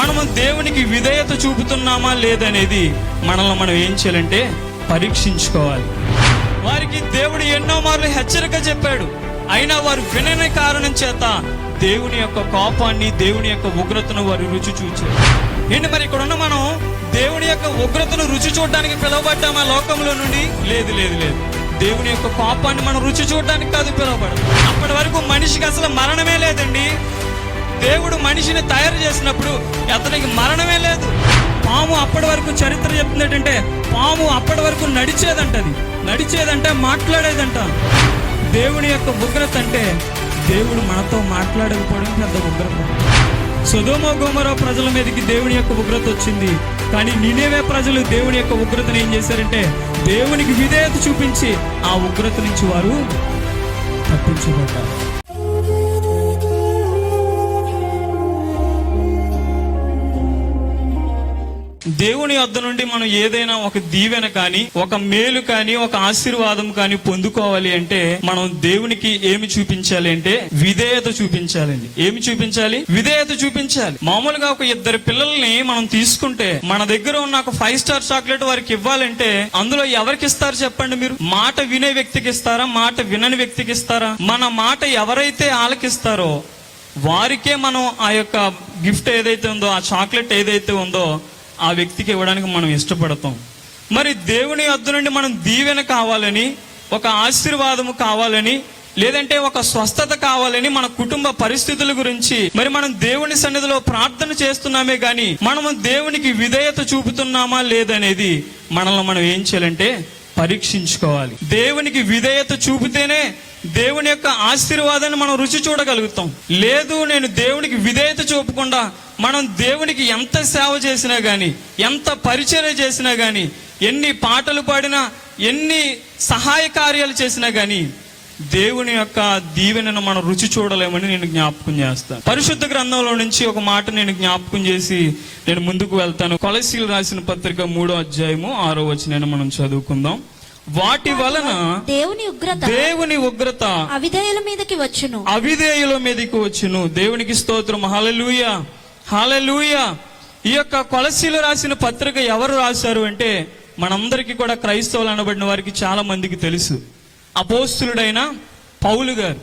మనము దేవునికి విధేయత చూపుతున్నామా లేదనేది మనల్ని మనం ఏం చేయాలంటే పరీక్షించుకోవాలి. వారికి దేవుడు ఎన్నో మార్లు హెచ్చరిక చెప్పాడు. అయినా వారు వినని కారణం చేత దేవుని యొక్క కోపాన్ని దేవుని యొక్క ఉగ్రతను వారు రుచి చూచారు. ఏంటి మరి ఇక్కడ ఉన్న మనం దేవుని యొక్క ఉగ్రతను రుచి చూడడానికి పిలువబడ్డామా లోకంలో నుండి? లేదు లేదు లేదు. దేవుని యొక్క కోపాన్ని మనం రుచి చూడడానికి కాదు పిలువబడదు అప్పటి వరకు మనిషికి అసలు మరణమే లేదండి. దేవుడు మనిషిని తయారు చేసినప్పుడు అతనికి మరణమే లేదు. పాము అప్పటి వరకు చరిత్ర చెప్తుంది ఏంటంటే పాము అప్పటి వరకు నడిచేదంటది. నడిచేదంటే మాట్లాడేదంట. దేవుని యొక్క ఉగ్రత అంటే దేవుడు మనతో మాట్లాడకపోవడం పెద్ద ఉగ్రత. సుధోమ గోమరో ప్రజల మీదకి దేవుని యొక్క ఉగ్రత వచ్చింది. కానీ నినేవే ప్రజలు దేవుని యొక్క ఉగ్రతను ఏం చేశారంటే దేవునికి విధేయత చూపించి ఆ ఉగ్రత నుంచి వారు తప్పించబడ్డారు. దేవుని వద్ద నుండి మనం ఏదైనా ఒక దీవెన కానీ ఒక మేలు కానీ ఒక ఆశీర్వాదం కానీ పొందుకోవాలి అంటే మనం దేవునికి ఏమి చూపించాలి అంటే విధేయత చూపించాలండి. ఏమి చూపించాలి? విధేయత చూపించాలి. మామూలుగా ఒక ఇద్దరు పిల్లల్ని మనం తీసుకుంటే మన దగ్గర ఉన్న ఒక ఫైవ్ స్టార్ చాక్లెట్ వారికి ఇవ్వాలంటే అందులో ఎవరికి ఇస్తారు చెప్పండి మీరు? మాట వినే వ్యక్తికి ఇస్తారా? మాట వినని వ్యక్తికి ఇస్తారా? మన మాట ఎవరైతే ఆలకిస్తారో వారికే మనం ఆ యొక్క గిఫ్ట్ ఏదైతే ఉందో ఆ చాక్లెట్ ఏదైతే ఉందో ఆ వ్యక్తికి ఇవ్వడానికి మనం ఇష్టపడతాం. మరి దేవుని అద్దు నుండి మనం దీవెన కావాలని ఒక ఆశీర్వాదము కావాలని లేదంటే ఒక స్వస్థత కావాలని మన కుటుంబ పరిస్థితుల గురించి మరి మనం దేవుని సన్నిధిలో ప్రార్థన చేస్తున్నామే గాని మనము దేవునికి విధేయత చూపుతున్నామా లేదనేది మనల్ని మనం ఏం చేయాలంటే పరీక్షించుకోవాలి. దేవునికి విధేయత చూపితేనే దేవుని యొక్క ఆశీర్వాదాన్ని మనం రుచి చూడగలుగుతాం. లేదు నేను దేవునికి విధేయత చూపకుండా మనం దేవునికి ఎంత సేవ చేసినా కానీ ఎంత పరిచర్య చేసినా కానీ ఎన్ని పాటలు పాడినా ఎన్ని సహాయ కార్యాలు చేసినా కానీ దేవుని యొక్క దీవెనను మనం రుచి చూడలేమని నేను జ్ఞాపకం చేస్తాను. పరిశుద్ధ గ్రంథంలో నుంచి ఒక మాట నేను జ్ఞాపకం చేసి నేను ముందుకు వెళ్తాను. కొలసీలు రాసిన పత్రిక మూడో అధ్యాయము ఆరో వచ్చిన మనం చదువుకుందాం. వాటి వలన దేవుని ఉగ్రత దేవుని ఉగ్రత అవిధేయుల మీదకి వచ్చును. అవిధేయుల మీదకి వచ్చును. దేవునికి స్తోత్రం. హలలుయ హలలుయ ఈ యొక్క కొలసీలు రాసిన పత్రిక ఎవరు రాశారు అంటే మనందరికీ కూడా క్రైస్తవులు అనబడిన వారికి చాలా మందికి తెలుసు. అపోస్తులుడైన పౌలు గారు.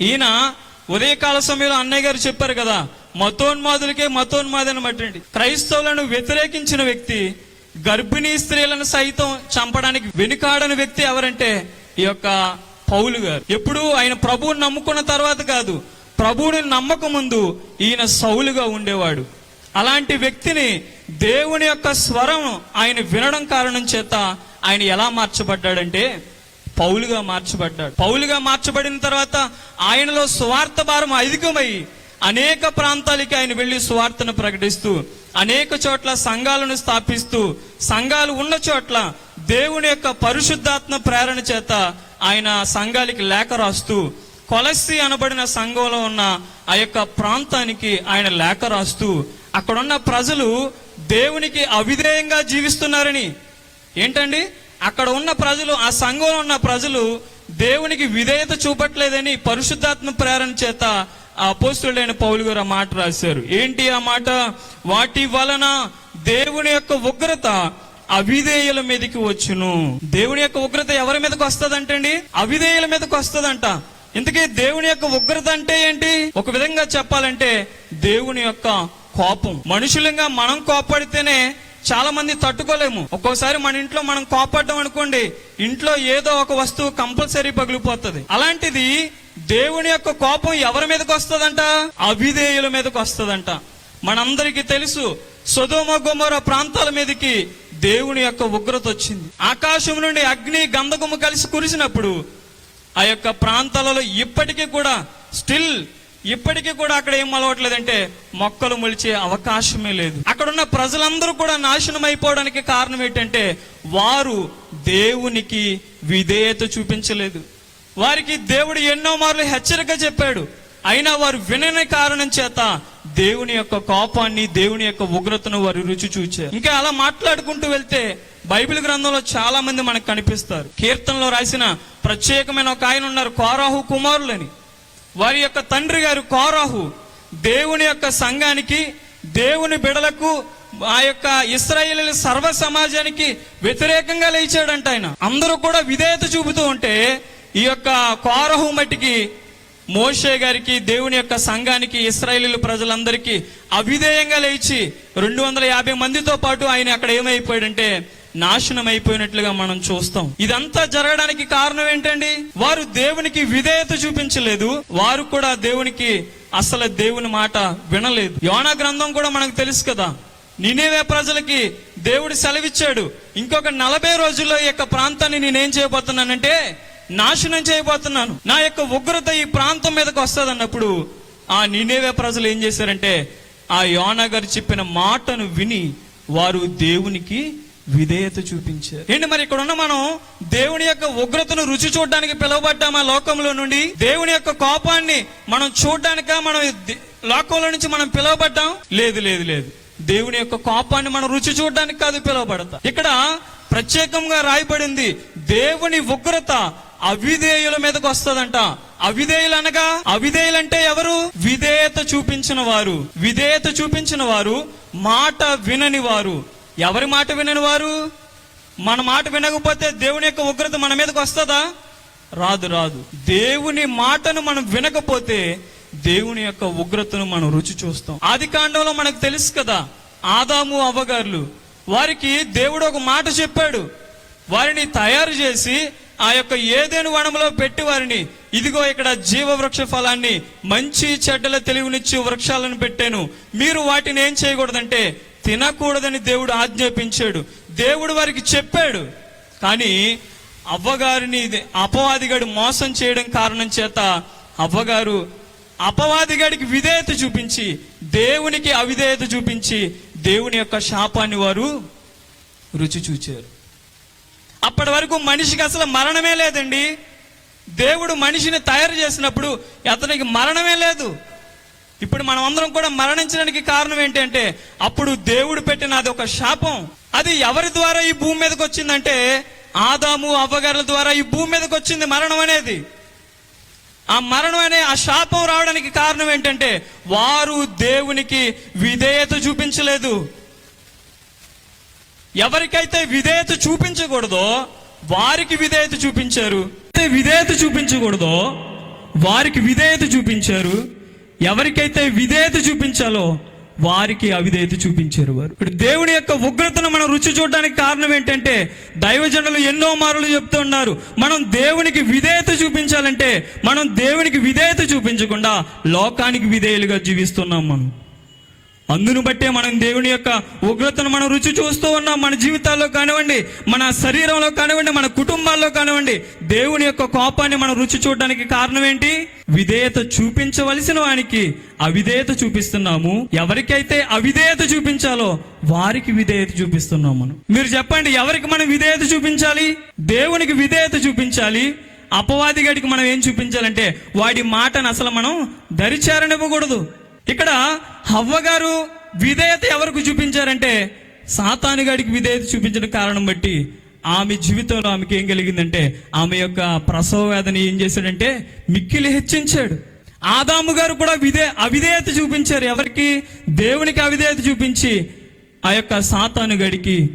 ఈయన ఉదయకాల సమయంలో అన్నయ్య గారు చెప్పారు కదా మతోన్మాదులకే మతోన్మాదని మట్టండి క్రైస్తవులను వ్యతిరేకించిన వ్యక్తి గర్భిణీ స్త్రీలను సైతం చంపడానికి వెనుకాడని వ్యక్తి ఎవరంటే ఈ యొక్క పౌలు గారు. ఎప్పుడు ఆయన ప్రభువుని నమ్ముకున్న తర్వాత కాదు ప్రభువుని నమ్మక ముందు ఈయన సౌలుగా ఉండేవాడు. అలాంటి వ్యక్తిని దేవుని యొక్క స్వరం ఆయన వినడం కారణం చేత ఆయన ఎలా మార్చబడ్డాడంటే పౌలుగా మార్చబడ్డాడు. పౌలుగా మార్చబడిన తర్వాత ఆయనలో స్వార్థ భారం అధికమై అనేక ప్రాంతాలకి ఆయన వెళ్ళి స్వార్థను ప్రకటిస్తూ అనేక చోట్ల సంఘాలను స్థాపిస్తూ సంఘాలు ఉన్న చోట్ల దేవుని యొక్క పరిశుద్ధాత్మ ప్రేరణ చేత ఆయన సంఘాలకి లేఖ రాస్తూ కొలసి అనబడిన సంఘంలో ఉన్న ఆ యొక్క ప్రాంతానికి ఆయన లేఖ రాస్తూ అక్కడున్న ప్రజలు దేవునికి అవిధేయంగా జీవిస్తున్నారని. ఏంటండి? అక్కడ ఉన్న ప్రజలు ఆ సంఘంలో ఉన్న ప్రజలు దేవునికి విధేయత చూపట్లేదని పరిశుద్ధాత్మ ప్రేరణ చేత ఆ అపోస్తుడైన పౌలు గారు ఆ మాట రాశారు. ఏంటి ఆ మాట? వాటి వలన దేవుని యొక్క ఉగ్రత అవిధేయుల మీదకి వచ్చును. దేవుని యొక్క ఉగ్రత ఎవరి మీదకి వస్తుందంటండి? అవిధేయుల మీదకి వస్తుందంట. ఇంతకీ దేవుని యొక్క ఉగ్రత అంటే ఏంటి? ఒక విధంగా చెప్పాలంటే దేవుని యొక్క కోపం. మనుషులంగా మనం కోపడితేనే చాలా మంది తట్టుకోలేము. ఒక్కోసారి మన ఇంట్లో మనం కోపడ్డం అనుకోండి ఇంట్లో ఏదో ఒక వస్తువు కంపల్సరీ పగిలిపోతుంది. అలాంటిది దేవుని యొక్క కోపం ఎవరి మీదకి వస్తుందంట? అవిధేయుల మీదకి వస్తుందంట. మనందరికీ తెలుసు సొదోమ గుమర ప్రాంతాల మీదకి దేవుని యొక్క ఉగ్రత వచ్చింది. ఆకాశం నుండి అగ్ని గంధకము కలిసి కురిసినప్పుడు ఆ యొక్క ప్రాంతాలలో ఇప్పటికీ కూడా స్టిల్ ఇప్పటికీ కూడా అక్కడ ఏం అలవట్లేదంటే మొక్కలు మొలిచే అవకాశమే లేదు. అక్కడ ఉన్న ప్రజలందరూ కూడా నాశనం అయిపోవడానికి కారణం ఏంటంటే వారు దేవునికి విధేయత చూపించలేదు. వారికి దేవుడు ఎన్నో మార్లు హెచ్చరిక చెప్పాడు. అయినా వారు వినని కారణం చేత దేవుని యొక్క కోపాన్ని దేవుని యొక్క ఉగ్రతను వారు రుచి చూచారు. ఇంకా అలా మాట్లాడుకుంటూ వెళ్తే బైబిల్ గ్రంథంలో చాలా మంది మనకు కనిపిస్తారు. కీర్తనలో రాసిన ప్రత్యేకమైన ఒక ఆయన ఉన్నారు కోరాహు కుమారులని. వారి యొక్క తండ్రి గారు కోరాహు దేవుని యొక్క సంఘానికి దేవుని బిడలకు ఆ యొక్క ఇస్రాయేల్ సర్వ సమాజానికి వ్యతిరేకంగా లేచాడంట ఆయన. అందరూ కూడా విధేయత చూపుతూ ఉంటే ఈ యొక్క కోరహు మట్టికి మోషే గారికి దేవుని యొక్క సంఘానికి ఇస్రాయేలీల ప్రజలందరికీ అవిధేయంగా లేచి రెండు వందల యాభై మందితో పాటు ఆయన అక్కడ ఏమైపోయాడంటే నాశనం అయిపోయినట్లుగా మనం చూస్తాం. ఇదంతా జరగడానికి కారణం ఏంటండి? వారు దేవునికి విధేయత చూపించలేదు. వారు కూడా దేవునికి అసలు దేవుని మాట వినలేదు. యోనా గ్రంథం కూడా మనకు తెలుసు కదా. నినేవే ప్రజలకి దేవుడు సెలవిచ్చాడు. ఇంకొక నలభై రోజుల్లో ఈ యొక్క ప్రాంతాన్ని నేనేం చేయబోతున్నానంటే నాశనం చేయబోతున్నాను. నా యొక్క ఉగ్రత ఈ ప్రాంతం మీదకి వస్తుంది అన్నప్పుడు ఆ నినేవే ప్రజలు ఏం చేశారంటే ఆ యోనా గారు చెప్పిన మాటను విని వారు దేవునికి విధేయత చూపించారు. ఏంటి మరి ఇక్కడ ఉన్న మనం దేవుని యొక్క ఉగ్రతను రుచి చూడడానికి పిలువబడ్డాం ఆ లోకంలో నుండి? దేవుని యొక్క కోపాన్ని మనం చూడడానిక మనం లోకంలో నుంచి మనం పిలువబడ్డాం? లేదు లేదు లేదు. దేవుని యొక్క కోపాన్ని మనం రుచి చూడడానికి కాదు పిలువబడతా. ఇక్కడ ప్రత్యేకంగా రాయబడింది దేవుని ఉగ్రత అవిధేయుల మీదకి వస్తుందంట. అవిధేయులు అనగా అవిధేయులంటే ఎవరు? విధేయత చూపించిన వారు. విధేయత చూపించిన వారు మాట వినని వారు. ఎవరి మాట వినని వారు? మన మాట వినకపోతే దేవుని యొక్క ఉగ్రత మన మీదకి వస్తుందా? రాదు రాదు. దేవుని మాటను మనం వినకపోతే దేవుని యొక్క ఉగ్రతను మనం రుచి చూస్తాం. ఆది కాండంలో మనకు తెలుసు కదా ఆదాము అవ్వగారులు వారికి దేవుడు ఒక మాట చెప్పాడు. వారిని తయారు చేసి ఆ యొక్క ఏదేను వనంలో పెట్టి వారిని ఇదిగో ఇక్కడ జీవవృక్ష ఫలాన్ని మంచి చెడ్డల తెలివినిచ్చి వృక్షాలను పెట్టాను. మీరు వాటిని ఏం చేయకూడదంటే తినకూడదని దేవుడు ఆజ్ఞాపించాడు. దేవుడు వారికి చెప్పాడు. కానీ అవ్వగారిని ఇది అపవాదిగాడు మోసం చేయడం కారణం చేత అవ్వగారు అపవాదిగాడికి విధేయత చూపించి దేవునికి అవిధేయత చూపించి దేవుని యొక్క శాపాన్ని వారు రుచి చూచారు. అప్పటి వరకు మనిషికి అసలు మరణమే లేదండి. దేవుడు మనిషిని తయారు చేసినప్పుడు అతనికి మరణమే లేదు. ఇప్పుడు మనం అందరం కూడా మరణించడానికి కారణం ఏంటంటే అప్పుడు దేవుడు పెట్టిన అది ఒక శాపం. అది ఎవరి ద్వారా ఈ భూమి మీదకి వచ్చిందంటే ఆదాము అవ్వగారుల ద్వారా ఈ భూమి మీదకి వచ్చింది మరణం అనేది. ఆ మరణం అనే ఆ శాపం రావడానికి కారణం ఏంటంటే వారు దేవునికి విధేయత చూపించలేదు. ఎవరికైతే విధేయత చూపించకూడదో వారికి విధేయత చూపించారు. విధేయత చూపించకూడదో వారికి విధేయత చూపించారు. ఎవరికైతే విధేయత చూపించాలో వారికి అవిధేయత చూపించారు వారు. ఇప్పుడు దేవుని యొక్క ఉగ్రతను మనం రుచి చూడడానికి కారణం ఏంటంటే దైవజనులు ఎన్నో మారులు చెప్తున్నారు మనం దేవునికి విధేయత చూపించాలంటే మనం దేవునికి విధేయత చూపించకుండా లోకానికి విధేయులుగా జీవిస్తున్నాం మనం. అందును బట్టే మనం దేవుని యొక్క ఉగ్రతను మనం రుచి చూస్తూ ఉన్నాం. మన జీవితాల్లో కానివ్వండి మన శరీరంలో కానివ్వండి మన కుటుంబాల్లో కానివ్వండి దేవుని యొక్క కోపాన్ని మనం రుచి చూడడానికి కారణం ఏంటి? విధేయత చూపించవలసిన వానికి అవిధేయత చూపిస్తున్నాము. ఎవరికైతే అవిధేయత చూపించాలో వారికి విధేయత చూపిస్తున్నాం మనం మీరు చెప్పండి ఎవరికి మనం విధేయత చూపించాలి? దేవునికి విధేయత చూపించాలి. అపవాది గడికి మనం ఏం చూపించాలంటే వాడి మాటను అసలు మనం దరిచారనివ్వకూడదు. ఇక్కడ హవ్వగారు విధేయత ఎవరికి చూపించారంటే సాతానుగాడికి విధేయత చూపించిన కారణం బట్టి ఆమె జీవితంలో ఆమెకి ఏం కలిగిందంటే ఆమె యొక్క ప్రసవ వేదన ఏం చేశాడంటే మిక్కిలి హెచ్చించాడు. ఆదాము గారు కూడా విధే అవిధేయత చూపించారు. ఎవరికి? దేవునికి అవిధేయత చూపించి ఆ యొక్క సాతాను గడికి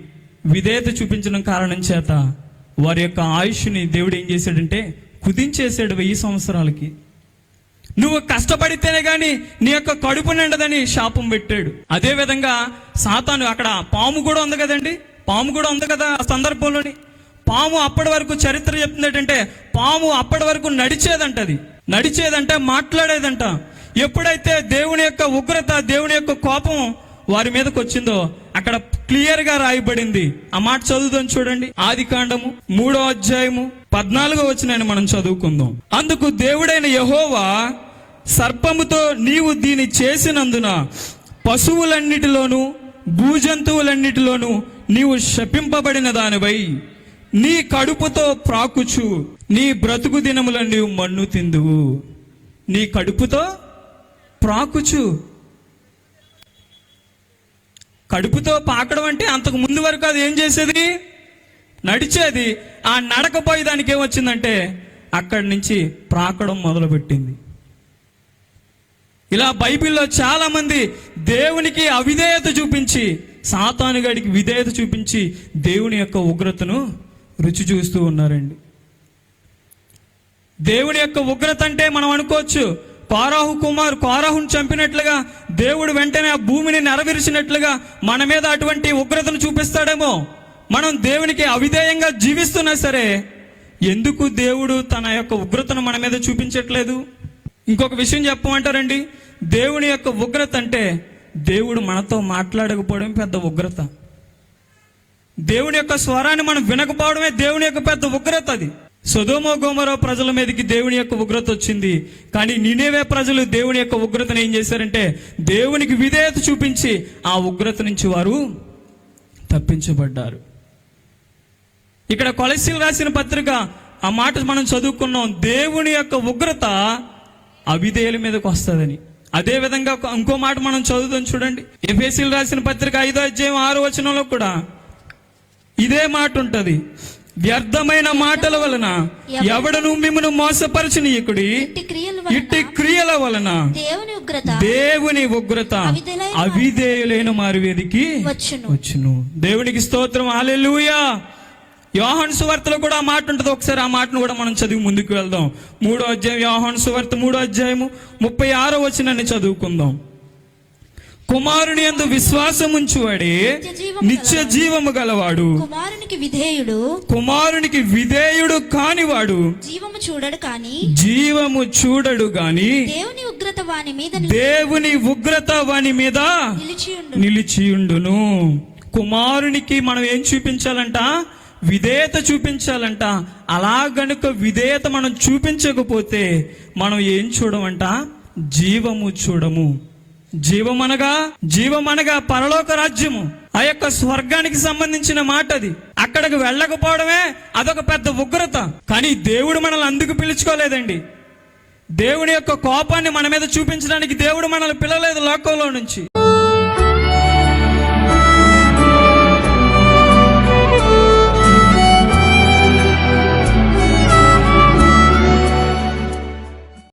విధేయత చూపించడం కారణం చేత వారి యొక్క ఆయుష్ని దేవుడు ఏం చేశాడంటే కుదించేశాడు వెయ్యి సంవత్సరాలకి. నువ్వు కష్టపడితేనే గాని నీ యొక్క కడుపు నిండదని శాపం పెట్టాడు. అదే విధంగా సాతాను అక్కడ పాము కూడా ఉంది కదండి? పాము కూడా ఉంది కదా ఆ సందర్భంలోని? పాము అప్పటి వరకు చరిత్ర చెప్తుంది ఏంటంటే పాము అప్పటి వరకు నడిచేదంట అది. నడిచేదంటే మాట్లాడేదంట. ఎప్పుడైతే దేవుని యొక్క ఉగ్రత దేవుని యొక్క కోపం వారి మీదకి వచ్చిందో అక్కడ క్లియర్గా రాయబడింది. ఆ మాట చదువుదాం చూడండి. ఆది కాండము మూడో అధ్యాయము పద్నాలుగో వచ్చినాయని మనం చదువుకుందాం. అందుకు దేవుడైన యహోవా సర్పముతో నీవు దీని చేసినందున పశువులన్నిటిలోనూ భూజంతువులన్నిటిలోనూ నీవు శపింపబడిన దానివై నీ కడుపుతో ప్రాకుచు నీ బ్రతుకు దినములన్నీ మన్ను తిందువు. నీ కడుపుతో ప్రాకుచు. కడుపుతో పాకడం అంటే అంతకు ముందు వరకు అది ఏం చేసేది? నడిచేది. ఆ నడకపోయేదానికి ఏమొచ్చిందంటే అక్కడి నుంచి ప్రాకడం మొదలుపెట్టింది. ఇలా బైబిల్లో చాలా మంది దేవునికి అవిధేయత చూపించి సాతానుగాడికి విధేయత చూపించి దేవుని యొక్క ఉగ్రతను రుచి చూస్తూ ఉన్నారండి. దేవుని యొక్క ఉగ్రత అంటే మనం అనుకోవచ్చు కారాహు కుమార్ కారాహుని చంపినట్లుగా దేవుడు వెంటనే ఆ భూమిని నెరవేర్చినట్లుగా మన మీద అటువంటి ఉగ్రతను చూపిస్తాడేమో. మనం దేవునికి అవిధేయంగా జీవిస్తున్నా సరే ఎందుకు దేవుడు తన యొక్క ఉగ్రతను మన మీద చూపించట్లేదు? ఇంకొక విషయం చెప్పమంటారండి దేవుని యొక్క ఉగ్రత అంటే దేవుడు మనతో మాట్లాడకపోవడం పెద్ద ఉగ్రత. దేవుని యొక్క స్వరాన్ని మనం వినకపోవడమే దేవుని యొక్క పెద్ద ఉగ్రత అది. సుధోమో గోమరో ప్రజల మీదకి దేవుని యొక్క ఉగ్రత వచ్చింది. కానీ నినేవే ప్రజలు దేవుని యొక్క ఉగ్రతను ఏం చేశారంటే దేవునికి విధేయత చూపించి ఆ ఉగ్రత నుంచి వారు తప్పించబడ్డారు. ఇక్కడ కొలసీలు రాసిన పత్రిక ఆ మాట మనం చదువుకున్నాం దేవుని యొక్క ఉగ్రత అవిధేయుల మీదకి వస్తుందని. అదే విధంగా ఇంకో మాట మనం చదువుతాం చూడండి. ఎఫ్ఎసీలు రాసిన పత్రిక ఐదో అధ్యాయం ఆరో వచనంలో కూడా ఇదే మాట ఉంటది. వ్యర్థమైన మాటల వలన ఎవడను మిమ్మను మోసపరచనీయకుడి ఇట్టి క్రియల ఇట్టి క్రియల వలన దేవుని ఉగ్రత. అవిధేయులైన మారువేదికి వచ్చును. దేవునికి స్తోత్రం. హల్లెలూయా. యోహాను సువార్తలో కూడా ఆ మాట ఉంటుంది. ఒకసారి ఆ మాటను కూడా మనం చదివి ముందుకు వెళ్దాం. మూడో అధ్యాయం యోహాను సువార్త మూడో అధ్యాయము ముప్పై ఆరో వచనాన్ని చదువుకుందాం. కుమారుని యందు విశ్వాసం ఉంచువాడే నిత్య జీవము గలవాడు. కుమారునికి విధేయుడు. కుమారునికి విధేయుడు కానివాడు. జీవము చూడడు కాని జీవము చూడడు గాని దేవుని ఉగ్రత వాని మీద దేవుని ఉగ్రత వాని మీద నిలిచియుండు నిలిచియుండును. కుమారునికి మనం ఏం చూపించాలంట? విధేయత చూపించాలంట. అలా గనుక విధేయత మనం చూపించకపోతే మనం ఏం చూడమంట? జీవము చూడము. జీవమనగా జీవమనగా పరలోక రాజ్యము. ఆ యొక్క స్వర్గానికి సంబంధించిన మాట అది. అక్కడికి వెళ్ళకపోవడమే అదొక పెద్ద ఉగ్రత. కానీ దేవుడు మనల్ని అందుకు పిలుచుకోలేదండి. దేవుని యొక్క కోపాన్ని మన మీద చూపించడానికి దేవుడు మనల్ని పిలలేదు లోకంలో నుంచి.